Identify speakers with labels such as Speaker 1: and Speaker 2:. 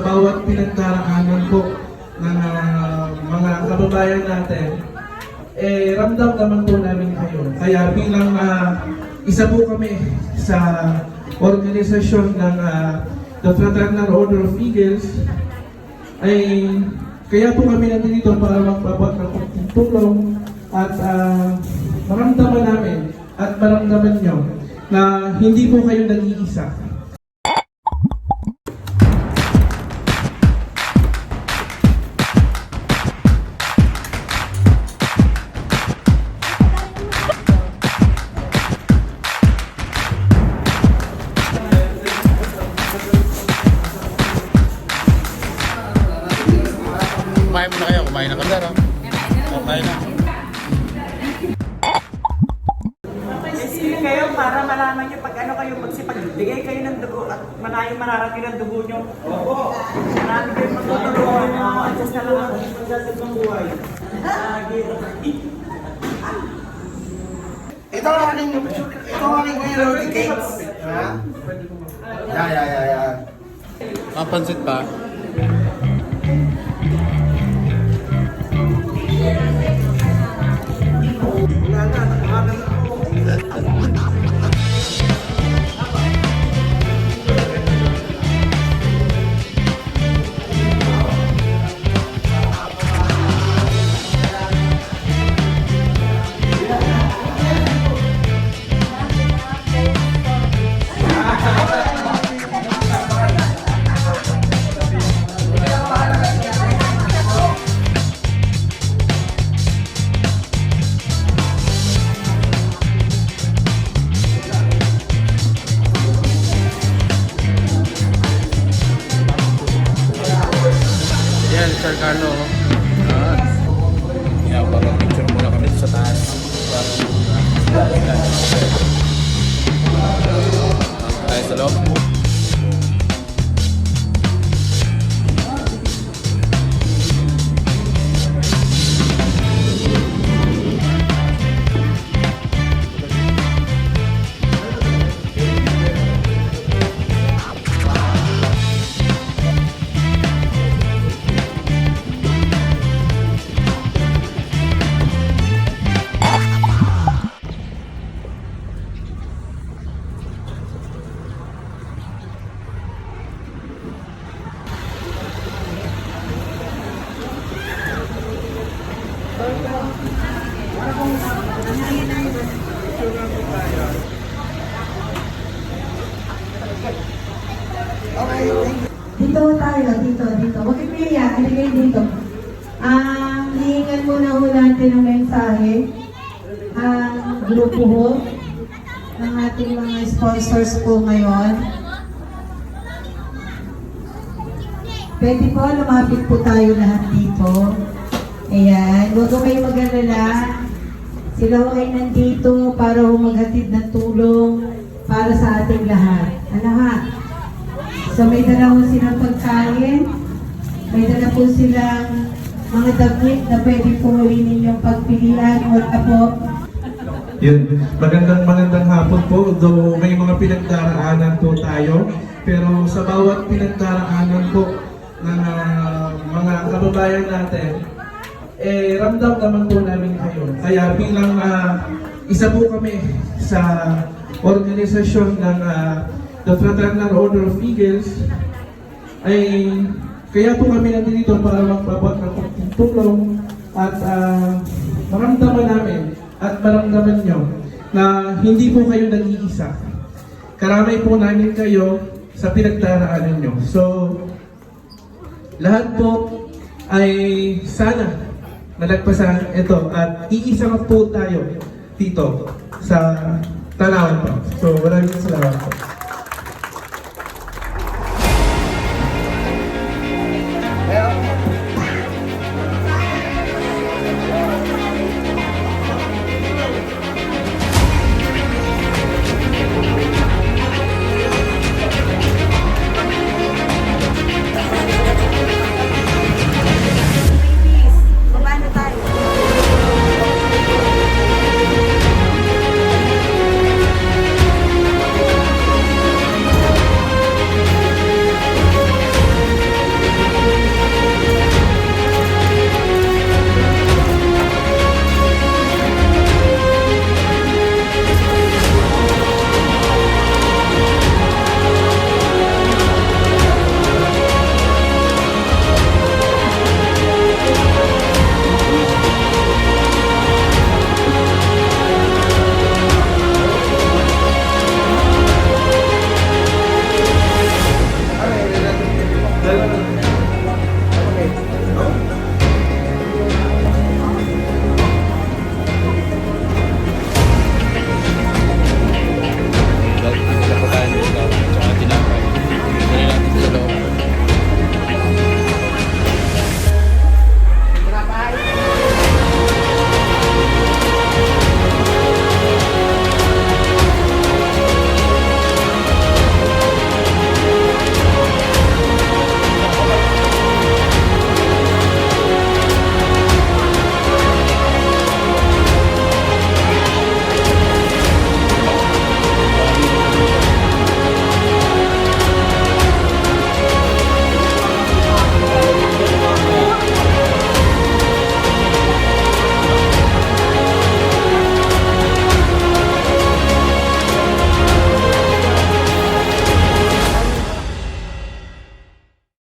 Speaker 1: bawat pinagdaraanan po ng ah, mga kababayan natin, eh, ramdam naman po namin kayo. Kaya bilang ah, isa po kami sa organisasyon ng ah, the Fraternal Order of Eagles, ay kaya po kami nandito para magpapot ng tulong at ah, maramdaman namin at maramdaman nyo na hindi po kayo nag-iisa.
Speaker 2: Kumain na.
Speaker 3: Sige kayo para malaman nyo pag ano kayo magsipagbigay kayo ng dugo at maraming mararating ng dugo nyo. Oo. Marami kayong magtutulungan na adjust na lang ang magdadag ng buhay. Lagi.
Speaker 4: Ito ang aking, ito ang aking Rory Cakes. Ha? Yeah, yeah, yeah, yeah.
Speaker 2: Kapansit pa. Sir Carlo. Yan. Yan, parang picture muna kami sa taas. Tayo sa loob.
Speaker 5: Grupo ho ng ating mga sponsors po ngayon. Pwede po, lumapit po tayo lahat dito. Ayan, huwag ho kayong mag-alala. Sila ho ay nandito para ho maghatid ng tulong para sa ating lahat. Ano ha? So may dala po silang pagkain, may dala po silang mga damit na pwede po ninyong pagpilian. Wala po.
Speaker 1: Yun, magandang magandang hapon po. Though may mga pinagdaraanan po tayo, pero sa bawat pinagdaraanan po ng ah, mga kababayan natin, eh ramdam naman po namin kayo. Kaya bilang ah, isa po kami sa organisasyon ng ah, the Fraternal Order of Eagles, ay kaya po kami nandito para magpapot ng konting tulong at maramdaman namin at maramdaman nyo na hindi po kayo nag-iisa. Karamay po namin kayo sa pinagdaraanan nyo. So, lahat po ay sana malagpasan ito at iisa po tayo dito sa Tanawan po. So, maraming salamat po. Then